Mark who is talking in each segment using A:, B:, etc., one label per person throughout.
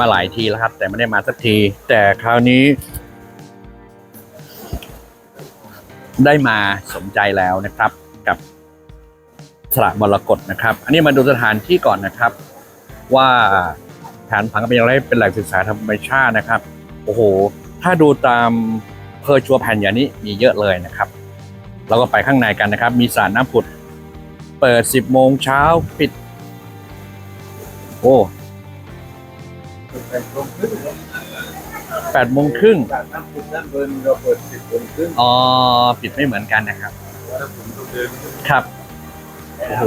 A: มาหลายทีแล้วครับ แต่ไม่ได้มาสักที แต่คราวนี้ ได้มาสมใจแล้วนะครับกับสระมรกตนะครับ อันนี้มาดูสถานที่ก่อนนะครับ ว่าฐานผังเป็นอย่างไรเป็นแหล่งศึกษาธรรมชาตินะครับ โอ้โห ถ้าดูตามเพอร์ชัวแผ่นอย่างนี้มีเยอะเลยนะครับเราก็ไปข้างในกันนะครับ มีสระน้ำผุด เปิด 10 โมงเช้าปิด โอ้
B: แปดโมงครึ่ง
A: 8โมงครึ่ง
B: จากน้ำพุด้านบนเราเปิดสิบโมงครึ่ง
A: อ๋อปิดไม่เหมือนกันนะครับ
B: ถ้าผมต้องเดินขึ้น
A: ครับ โอ้โห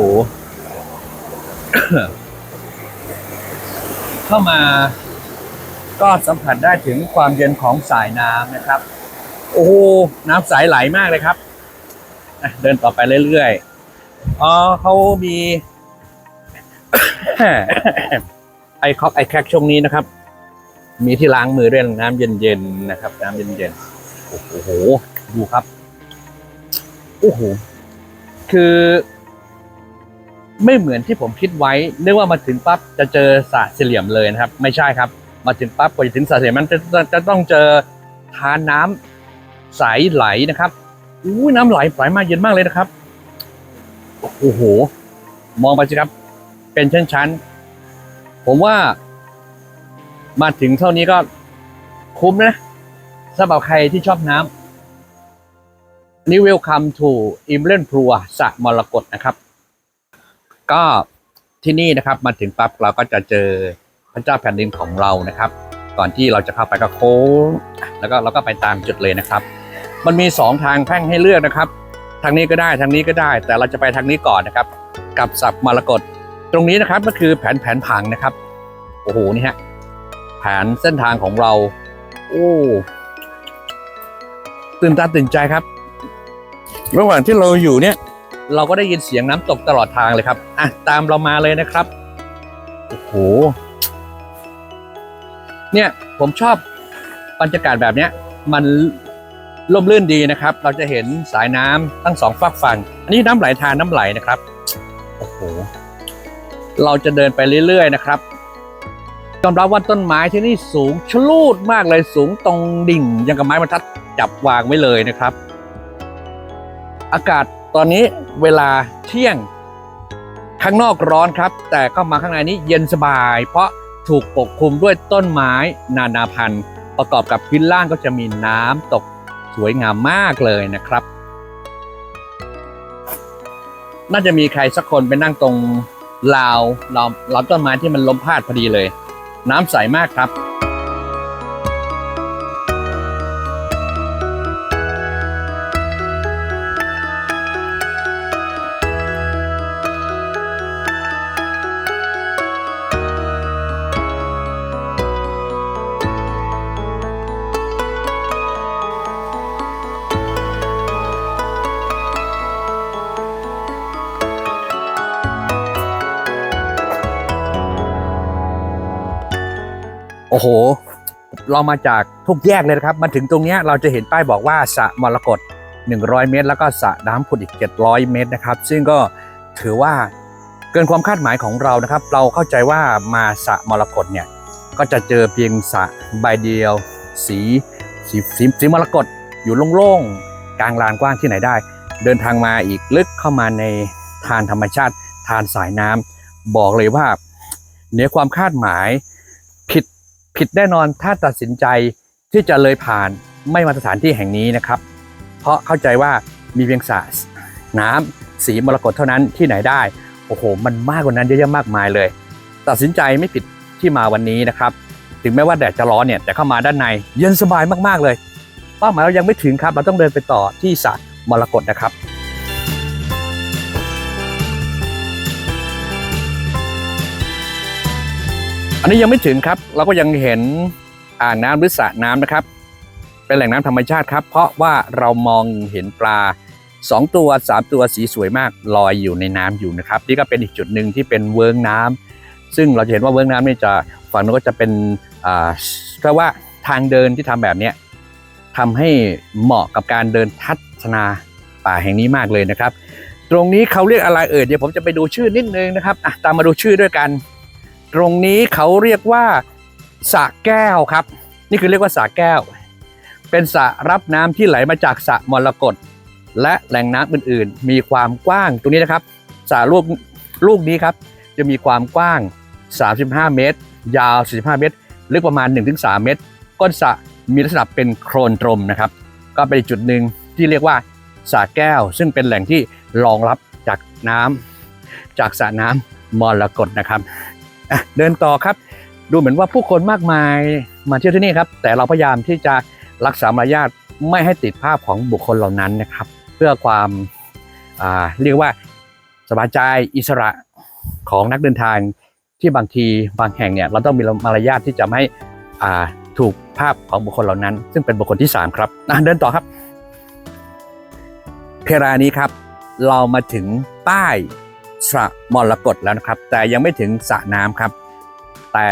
A: เข้ามา ก็สัมผัสได้ถึงความเย็นของสายน้ำนะครับ โอ้โหน้ำใสไหลมากเลยครับอะเดินต่อไปเรื่อยๆอ๋อเขามี ไอคอกไอแคคช่วงนี้นะครับ มีที่ล้างมือด้วยน้ำเย็นๆนะครับ น้ำเย็นๆโอ้โหดูครับโอ้โหคือ ไม่เหมือนที่ผมคิดไว้นึกว่ามาถึงปั๊บจะเจอสระสี่เหลี่ยมเลยนะครับ ไม่ใช่ครับ มาถึงปั๊บกว่าจะถึงสระสี่เหลี่ยมมันจะจะจะต้องเจอทานน้ำใสไหลนะครับอู้น้ำไหลไหลมากเย็นมากเลยนะครับโอ้โหมองไปสิครับ เป็นชั้นๆ ผมว่า มาถึงเท่านี้ก็คุ้มนะสำหรับใครที่ชอบน้ำนี่ Welcome to i m l e n p r u สะมรกตนะครับ ก็ที่นี่นะครับมาถึงปั๊บเราก็จะเจอพระเจ้าแผ่นดินของเรานะครับ ก่อนที่เราจะเข้าไปก็โค้งแล้วก็เราก็ไปตามจุดเลยนะครับ มันมีสองทางแพ่งให้เลือกนะครับ ทางนี้ก็ได้ทางนี้ก็ได้ แต่เราจะไปทางนี้ก่อนนะครับ กับสระมรกต ตรงนี้นะครับก็คือแผนแผนผังนะครับโอ้โหนี่ฮะแผนเส้นทางของเรา โอ้ตื่นตาตื่นใจครับ ระหว่างที่เราอยู่เนี่ย เราก็ได้ยินเสียงน้ำตกตลอดทางเลยครับอะตามเรามาเลยนะครับโอ้โหเนี่ยผมชอบบรรยากาศแบบเนี้ย มันร่มรื่นดีนะครับ เราจะเห็นสายน้ำทั้งสองฝากฝั่ง อันนี้น้ำไหลทานน้ำไหลนะครับ โอ้โห เราจะเดินไปเรื่อย ๆ นะครับยอมรับว่าต้นไม้ที่นี่สูงชลูดมากเลยสูงตรงดิ่งยังกับไม้บรรทัดจับวางไว้เลยนะครับ อากาศตอนนี้เวลาเที่ยง ข้างนอกร้อนครับ แต่ก็มาข้างในนี้เย็นสบาย เพราะถูกปกคลุมด้วยต้นไม้นานาพันธุ์ ประกอบกับพื้นล่างก็จะมีน้ำตกสวยงามมากเลยนะครับ น่าจะมีใครสักคนไปนั่งตรง ราวราวราวต้นไม้ที่มันล้มพาดพอดีเลย น้ำใสมากครับ โอ้โห เรามาจากทุกแยกเลยนะครับ มาถึงตรงนี้เราจะเห็นป้ายบอกว่าสระมรกต100 เมตร แล้วก็สระน้ำผุดอีก 700 เมตรนะครับ ซึ่งก็ถือว่าเกินความคาดหมายของเรานะครับ เราเข้าใจว่ามาสระมรกตเนี่ยก็จะเจอเพียงสระใบเดียว สีสีสีสีมรกตอยู่โล่งๆกลางลานกว้างที่ไหนได้ เดินทางมาอีกลึกเข้ามาในทานธรรมชาติทานสายน้ำบอกเลยว่าเหนือความคาดหมาย ผิดแน่นอนถ้าตัดสินใจที่จะเลยผ่านไม่มาสถานที่แห่งนี้นะครับ เพราะเข้าใจว่ามีเพียงสระน้ำสีมรกตเท่านั้นที่ไหนได้ โอ้โห มันมากกว่านั้นเยอะแยะมากมายเลย ตัดสินใจไม่ผิดที่มาวันนี้นะครับ ถึงแม้ว่าแดดจะร้อนเนี่ยแต่เข้ามาด้านในเย็นสบายมากๆเลยเป้าหมายเรายังไม่ถึงครับ เราต้องเดินไปต่อที่สระมรกตนะครับ อันนี้ยังไม่ถึงครับ เราก็ยังเห็นอ่างน้ำหรือสระน้ำนะครับ เป็นแหล่งน้ำธรรมชาติครับ เพราะว่าเรามองเห็นปลาสองตัวสามตัวสีสวยมากลอยอยู่ในน้ำอยู่นะครับ นี่ก็เป็นอีกจุดหนึ่งที่เป็นเวิร์งน้ำซึ่งเราจะเห็นว่าเวิร์งน้ำนี่จะฝั่งนู้นก็จะเป็นอ่าเรียกว่าทางเดินที่ทำแบบนี้ทำให้เหมาะกับการเดินทัศนาป่าแห่งนี้มากเลยนะครับ ตรงนี้เขาเรียกอะไรเอ่ยเดี๋ยวผมจะไปดูชื่อนิดนึงนะครับอะตามมาดูชื่อด้วยกัน ตรงนี้เขาเรียกว่าสระแก้วครับ นี่คือเรียกว่าสระแก้ว เป็นสระรับน้ำที่ไหลมาจากสระมรกตและแหล่งน้ำอื่นๆ มีความกว้างตรงนี้นะครับสระลูกลูกนี้ครับ จะมีความกว้าง 35 เมตร ยาว 45 เมตร ลึกประมาณ 1-3 เมตร ก้นสระมีลักษณะเป็นโครนตรมนะครับ ก็เป็นจุดหนึ่งที่เรียกว่าสระแก้ว ซึ่งเป็นแหล่งที่รองรับจากน้ำจากสระน้ำมรกตนะครับ อะเดินต่อครับ ดูเหมือนว่าผู้คนมากมายมาเที่ยวที่นี่ครับ แต่เราพยายามที่จะรักษามารยาทไม่ให้ติดภาพของบุคคลเหล่านั้นนะครับ เพื่อความเรียกว่าสบายใจอิสระของนักเดินทางที่บางทีบางแห่งเนี่ยเราต้องมีมารยาทที่จะไม่ถูกภาพของบุคคลเหล่านั้น ซึ่งเป็นบุคคลที่ 3 ครับเดินต่อครับ เพลานี้ครับ เรามาถึงป้าย สระมรกตแล้วนะครับ แต่ยังไม่ถึงสระน้ำครับ แต่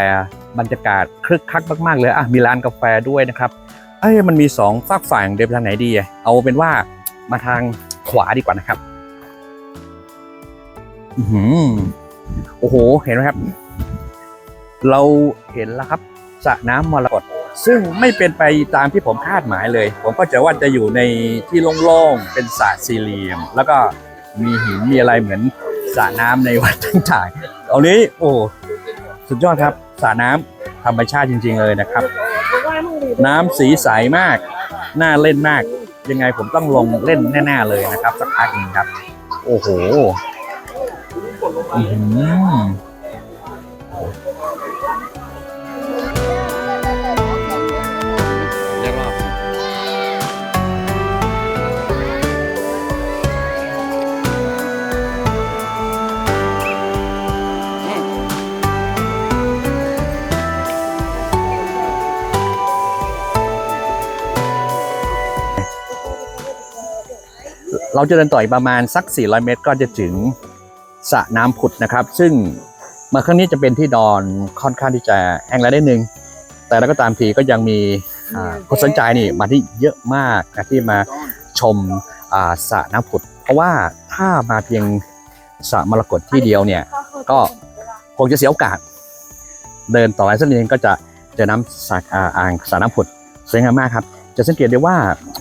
A: บรรยากาศคลึกคลักมาก ๆ เลยอะมีร้านกาแฟด้วยนะครับเอ้ยมันมีสองฝากฝั่งเดินทางไหนดีเอาเป็นว่ามาทางขวาดีกว่านะครับอือหือโอ้โห เห็นไหมครับ เราเห็นแล้วครับสระน้ำมรกตซึ่งไม่เป็นไปตามที่ผมคาดหมายเลย ผมก็จะว่าจะอยู่ในที่โล่งๆ เป็นสระสี่เหลี่ยม แล้วก็มีหินมีอะไรเหมือน สระน้ำในวัดต่างๆเอานี้โอ้สุดยอดครับสระน้ำธรรมชาติจริง ๆ เลยนะครับ น้ำสีใสมาก น่าเล่นมาก ยังไงผมต้องลงเล่นแน่ๆเลยนะครับ สักพักหนึงครับ โอ้โห อืม เราจะเดินต่ออีกประมาณสัก 400 เมตร ก็จะถึงสระน้ำผุดนะครับ ซึ่งมาครั้งนี้จะเป็นที่ดอนค่อนข้างที่จะแห้งแล้วได้หนึ่งแต่แล้วก็ตามทีก็ยังมีคนสนใจนี่มาที่เยอะมากนะที่มาชมสระน้ำผุด เพราะว่าถ้ามาเพียงสระมรกตที่เดียวเนี่ยก็คงจะเสียโอกาส เดินต่อไปสักนิดนึงก็จะเจอน้ำสระอ่างสระน้ำผุดสวยงามมากครับ จะสังเกตได้ว่า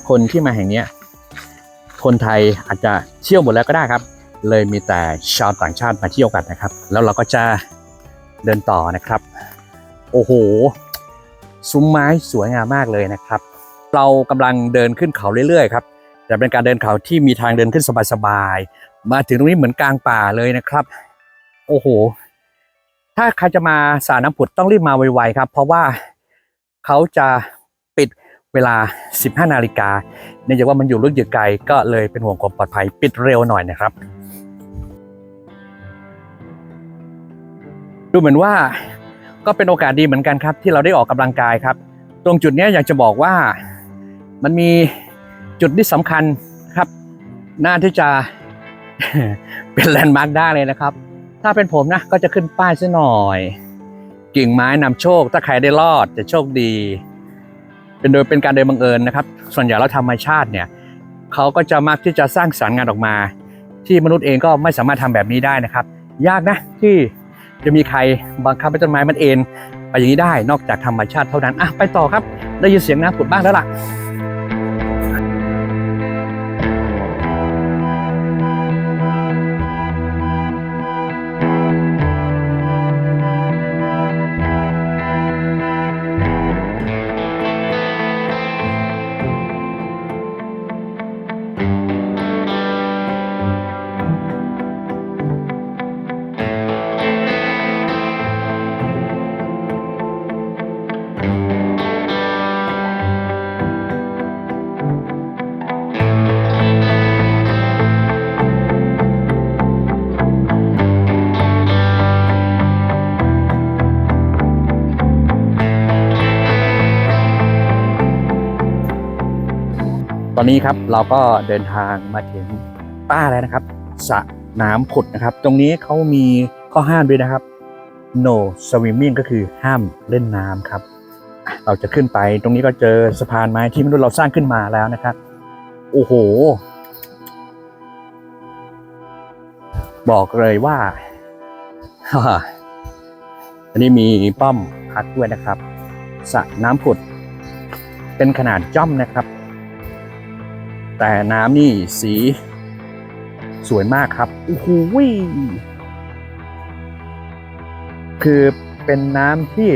A: คนที่มาแห่งนี้ คนไทยอาจจะเที่ยวหมดแล้วก็ได้ครับ เลยมีแต่ชาวต่างชาติมาเที่ยวกันนะครับ แล้วเราก็จะเดินต่อนะครับ โอ้โห ซุ้มไม้สวยงามมากเลยนะครับ เรากำลังเดินขึ้นเขาเรื่อยๆครับแต่เป็นการเดินเขาที่มีทางเดินขึ้นสบายๆ มาถึงตรงนี้เหมือนกลางป่าเลยนะครับ โอ้โห ถ้าใครจะมาสาน้ำผุดต้องรีบมาไวๆครับ เพราะว่าเขาจะ เวลา 15 นาฬิกาเนื่องจากว่ามันอยู่ลึกอยู่ไกลก็เลยเป็นห่วงความปลอดภัยปิดเร็วหน่อยนะครับ ดูเหมือนว่าก็เป็นโอกาสดีเหมือนกันครับ ที่เราได้ออกกำลังกายครับ ตรงจุดนี้อยากจะบอกว่ามันมีจุดที่สำคัญครับ น่าที่จะเป็นแลนด์มาร์กได้เลยนะครับ ถ้าเป็นผมนะก็จะขึ้นป้ายซะหน่อย กิ่งไม้นำโชค ถ้าใครได้รอดจะโชคดี เป็นโดยเป็นการโดยบังเอิญนะครับ ส่วนใหญ่แล้วธรรมชาติเนี่ยเขาก็จะมักที่จะสร้างสรรค์งานออกมา ที่มนุษย์เองก็ไม่สามารถทำแบบนี้ได้นะครับ ยากนะที่จะมีใครบังคับให้ต้นไม้มันเอ็นไปอย่างนี้ได้นอกจากธรรมชาติเท่านั้นอะไปต่อครับ ได้ยินเสียงน้ำผุดบ้างแล้วล่ะ อนนี้ครับเราก็เดินทางมาถึงป้าแล้วนะครับสระน้ำผุดนะครับ ตรงนี้เขามีข้อห้ามด้วยนะครับ no swimming ก็คือห้ามเล่นน้ำครับ เราจะขึ้นไปตรงนี้ก็เจอสะพานไม้ที่มนุษย์เราสร้างขึ้นมาแล้วนะครับ โอ้โห บอกเลยว่า อันนี้มีป้อมพักด้วยนะครับสระน้ำผุด เป็นขนาดจ้อมนะครับ แต่น้ำนี่สีสวยมากครับโอ้โหคือเป็นน้ำที่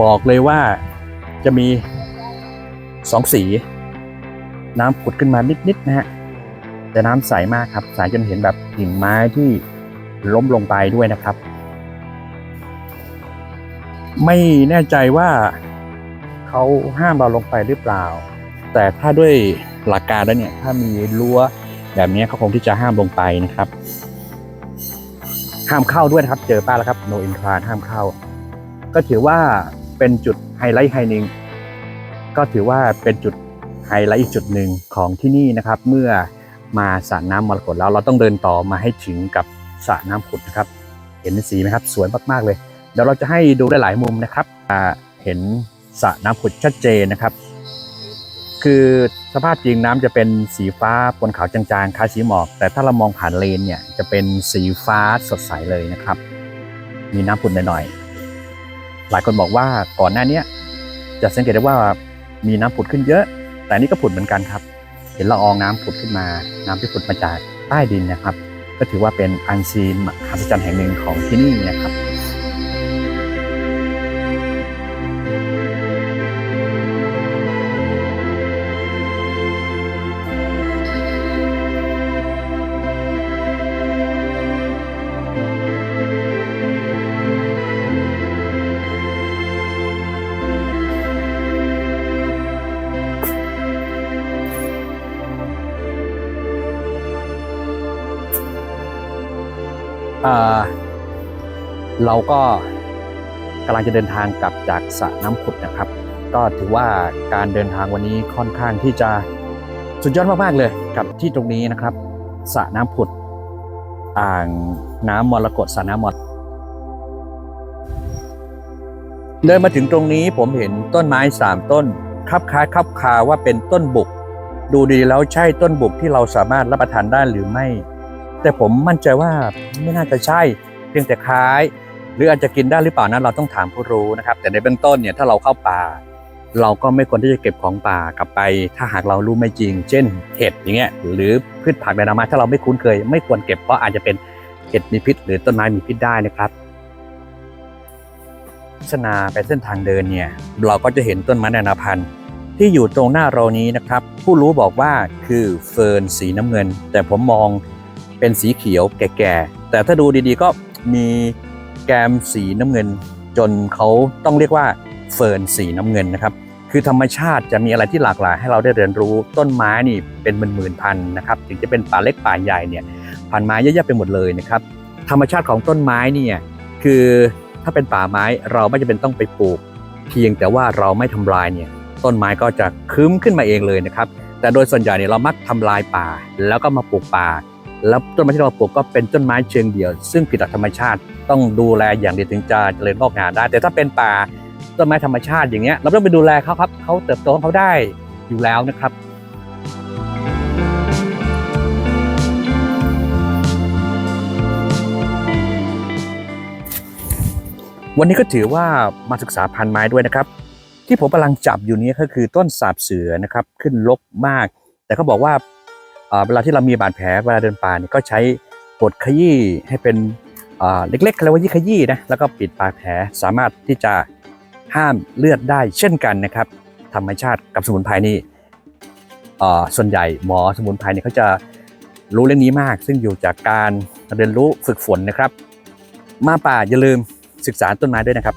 A: บอกเลยว่าจะมีสองสี น้ำผุดขึ้นมานิดๆนะฮะแต่น้ำใสมากครับ ใสจนเห็นแบบกิ่งไม้ที่ล้มลงไปด้วยนะครับ ไม่แน่ใจว่าเขาห้ามเราลงไปหรือเปล่า แต่ถ้าด้วยหลักการแล้วเนี่ยถ้ามีรั้วแบบนี้เขาคงที่จะห้ามลงไปนะครับ ห้ามเข้าด้วยนะครับ เจอป้าแล้วครับ no entry ห้ามเข้า ก็ถือว่าเป็นจุดไฮไลท์ไฮนึงก็ถือว่าเป็นจุดไฮไลท์อีกจุดหนึ่งของที่นี่นะครับ เมื่อมาสระน้ำมรกตแล้วเราต้องเดินต่อมาให้ถึงกับสระน้ำผุดนะครับ เห็นสีไหมครับ สวยมากๆเลย เดี๋ยวเราจะให้ดูได้หลายมุมนะครับเห็นสระน้ำผุดชัดเจนนะครับ คือสภาพจริงน้ำจะเป็นสีฟ้าบนขาวจางๆคล้ายสีหมอก แต่ถ้าเรามองผ่านเลนเนี่ยจะเป็นสีฟ้าสดใสเลยนะครับ มีน้ำผุดหน่อยๆหลายคนบอกว่าก่อนหน้าเนี้จะสังเกตได้ว่ามีน้ำผุดขึ้นเยอะ แต่นี่ก็ผุดเหมือนกันครับ เห็นละอองน้ำผุดขึ้นมา น้ำที่ผุดมาจากใต้ดินนะครับ ก็ถือว่าเป็นอันซีนมหัศจรรย์แห่งหนึ่งของที่นี่นะครับ เราก็กำลังจะเดินทางกลับจากสระน้ำผุดนะครับ ก็ถือว่าการเดินทางวันนี้ค่อนข้างที่จะสุดยอดมากๆเลยกับที่ตรงนี้นะครับสระน้ำผุด อ่างน้ำมรกตสระน้ำมรเดินมาถึงตรงนี้ผมเห็นต้นไม้สามต้นคับคล้ายคับคาว่าเป็นต้นบุก ดูดีแล้วใช่ต้นบุกที่เราสามารถรับประทานได้หรือไม่ แต่ผมมั่นใจว่าไม่น่าจะใช่ เพียงแต่คล้าย หรืออาจจะกินได้หรือเปล่านั้นเราต้องถามผู้รู้นะครับ แต่ในเบื้องต้นเนี่ยถ้าเราเข้าป่า เราก็ไม่ควรที่จะเก็บของป่ากลับไป ถ้าหากเรารู้ไม่จริง เช่นเห็ดอย่างเงี้ยหรือพืชผักใบนามาถ้าเราไม่คุ้นเคย ไม่ควรเก็บเพราะอาจจะเป็นเห็ดมีพิษ หรือต้นไม้มีพิษได้นะครับพัฒนาไปเส้นทางเดินเนี่ยเราก็จะเห็นต้นไม้นานาพันธุ์ที่อยู่ตรงหน้าเรานี้นะครับ ผู้รู้บอกว่าคือเฟิร์นสีน้ำเงิน แต่ผมมอง เป็นสีเขียวแก่ๆ แต่ถ้าดูดีๆก็มีแกมสีน้ำเงิน จนเขาต้องเรียกว่าเฟิร์นสีน้ำเงินนะครับคือธรรมชาติจะมีอะไรที่หลากหลายให้เราได้เรียนรู้ต้นไม้นี่เป็นหมื่นๆพันนะครับถึงจะเป็นป่าเล็กป่าใหญ่เนี่ยพันไม้เยอะแยะไปหมดเลยนะครับธรรมชาติของต้นไม้เนี่ยคือถ้าเป็นป่าไม้เราไม่จำเป็นต้องไปปลูก เพียงแต่ว่าเราไม่ทำลายเนี่ยต้นไม้ก็จะคึ้มขึ้นมาเองเลยนะครับแต่โดยส่วนใหญ่เนี่ยเรามักทำลายป่า แล้วก็มาปลูกป่า แล้วต้นไม้ที่เราปลูกก็เป็นต้นไม้เชิงเดี่ยว ซึ่งผิดหลักธรรมชาติต้องดูแลอย่างดีถึงจะเจริญงอกงามได้ แต่ถ้าเป็นป่าต้นไม้ธรรมชาติอย่างเงี้ยเราไม่ต้องไปดูแลเขาครับเขาเติบโตของเขาได้อยู่แล้วนะครับวันนี้ก็ถือว่ามาศึกษาพันไม้ด้วยนะครับ ที่ผมกำลังจับอยู่นี้ก็คือต้นสาบเสือนะครับ ขึ้นลกมาก แต่เขาบอกว่า เวลาที่เรามีบาดแผลเวลาเดินป่าเนี่ยก็ใช้บดขยี้ให้เป็นเล็กๆเขาเรียกว่ายี่ขยี้นะแล้วก็ปิดบาดแผลสามารถที่จะห้ามเลือดได้เช่นกันนะครับ ธรรมชาติกับสมุนไพรนี่ส่วนใหญ่หมอสมุนไพรเนี่ยเขาจะรู้เรื่องนี้มาก ซึ่งอยู่จากการเรียนรู้ฝึกฝนนะครับ มาป่าอย่าลืมศึกษาต้นไม้ด้วยนะครับ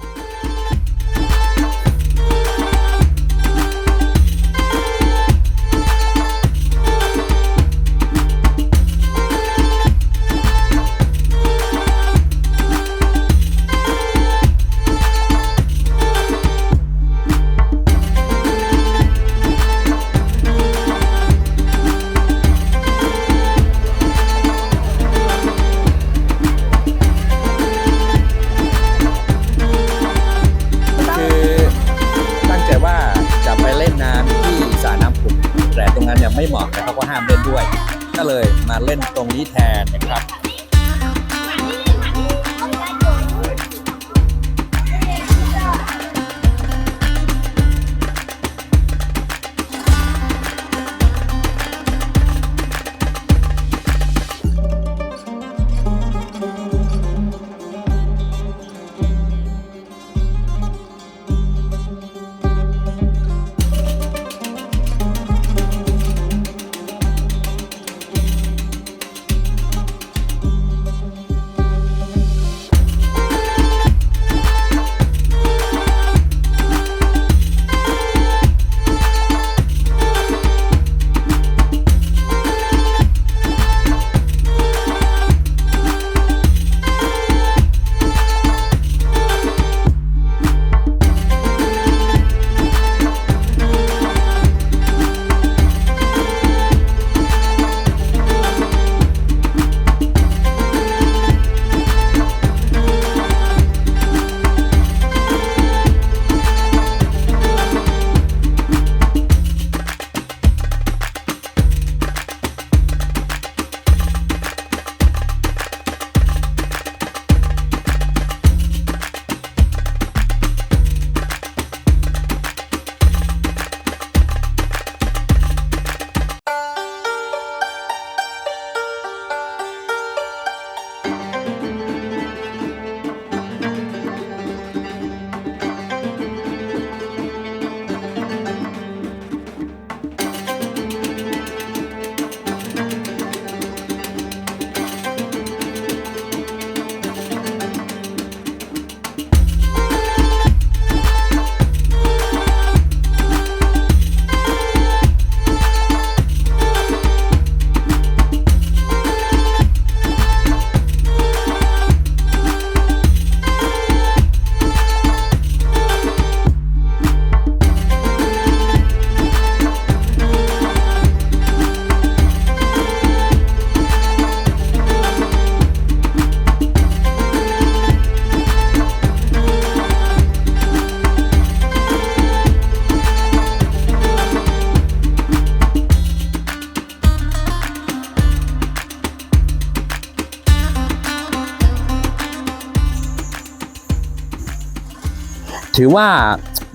A: ถือว่า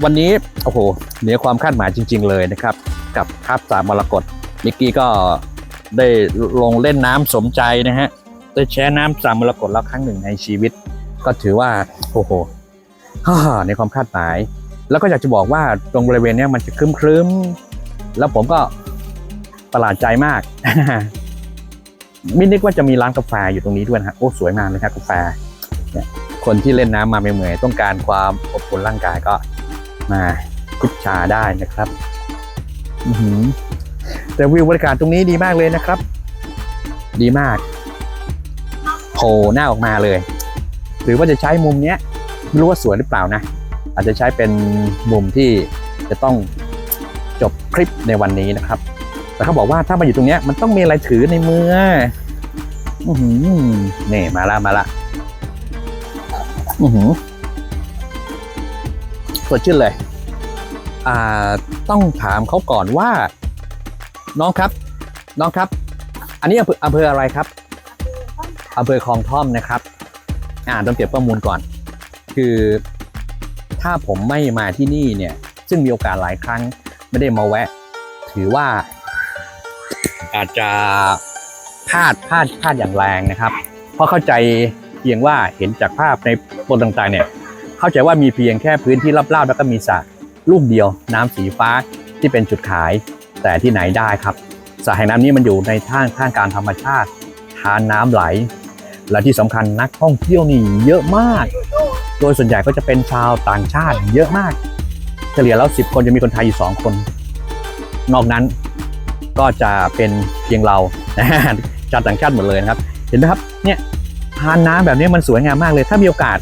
A: วันนี้ โอ้โหเหนือความคาดหมายจริง ๆ เลยนะครับ กับคาบสามมรกตนิกกี้ก็ได้ลงเล่นน้ำสมใจนะฮะได้แช่น้ำสามมรกตแล้วครั้งหนึ่งในชีวิต ก็ถือว่าโอ้โหในความคาดหมาย แล้วก็อยากจะบอกว่าตรงบริเวณนี้มันจะครึ้มๆแล้วผมก็ประหลาดใจมากไม่นึกว่าจะมีร้านกาแฟอยู่ตรงนี้ด้วยนะฮะโอ้สวยมากเลยครับกาแฟเนี่ย คนที่เล่นน้ำมาเมื่อยๆต้องการความอบอุ่นร่างกายก็มาจิบชาได้นะครับอื้อหือแต่วิวบรรยากาศตรงนี้ดีมากเลยนะครับ ดีมากโผล่หน้าออกมาเลย หรือว่าจะใช้มุมเนี้ยไม่รู้ว่าสวยหรือเปล่านะ อาจจะใช้เป็นมุมที่จะต้องจบคลิปในวันนี้นะครับ แต่เขาบอกว่าถ้ามาอยู่ตรงเนี้ยมันต้องมีอะไรถือในมืออือหือนี่มาละมาละ อือหือสดชื่นเลย อ่า ต้องถามเขาก่อนว่า น้องครับ น้องครับ อันนี้อำเภออำเภออะไรครับอำเภอคลองท่อมนะครับ อ่าต้องเก็บข้อมูลก่อน คือถ้าผมไม่มาที่นี่เนี่ย ซึ่งมีโอกาสหลายครั้งไม่ได้มาแวะ ถือว่า อาจจะพลาดพลาดพลาดอย่างแรงนะครับ เพราะเข้าใจ เพียงว่าเห็นจากภาพในบนต่างๆเนี่ยเข้าใจว่ามีเพียงแค่พื้นที่ราบๆแล้วก็มีสระลูกเดียวน้ำสีฟ้าที่เป็นจุดขาย แต่ที่ไหนได้ครับสระแห่งน้ำนี้มันอยู่ในท่าท่างการธรรมชาติทานน้ำไหล และที่สำคัญนักท่องเที่ยวนี่เยอะมาก โดยส่วนใหญ่ก็จะเป็นชาวต่างชาติเยอะมาก เฉลี่ยแล้ว 10 คนจะมีคนไทยอยู่2คน นอกนั้นก็จะเป็นเพียงเราชาวต่างชาติหมดเลยนะครับ เห็นไหมครับเนี่ย ทานน้ำแบบนี้มันสวยงามมากเลย ถ้ามีโอกาส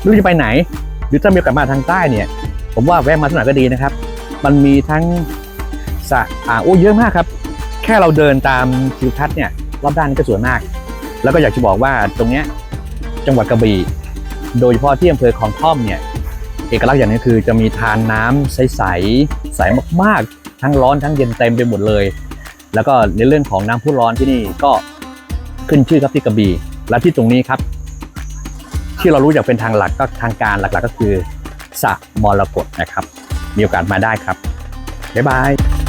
A: ไม่รู้จะไปไหน หรือถ้ามีโอกาสมาทางใต้เนี่ย ผมว่าแวะมาสักหน่อยก็ดีนะครับ มันมีทั้งสระอ่างโอ้เยอะมากครับ แค่เราเดินตามทิวทัศน์เนี่ยรอบด้านก็สวยมาก แล้วก็อยากจะบอกว่าตรงเนี้ยจังหวัดกระบี่โดยเฉพาะที่อำเภอคลองท่อมเนี่ยเอกลักษณ์อย่างนึงคือจะมีทานน้ำใสๆใสมากๆ ทั้งร้อนทั้งเย็นเต็มไปหมดเลย แล้วก็ในเรื่องของน้ำพุร้อนที่นี่ก็ขึ้นชื่อครับที่กระบี่ และที่ตรงนี้ครับ ที่เรารู้อย่างเป็นทางหลักก็ทางการหลักๆก็คือสระมรกตนะครับ มีโอกาสมาได้ครับบ๊ายบาย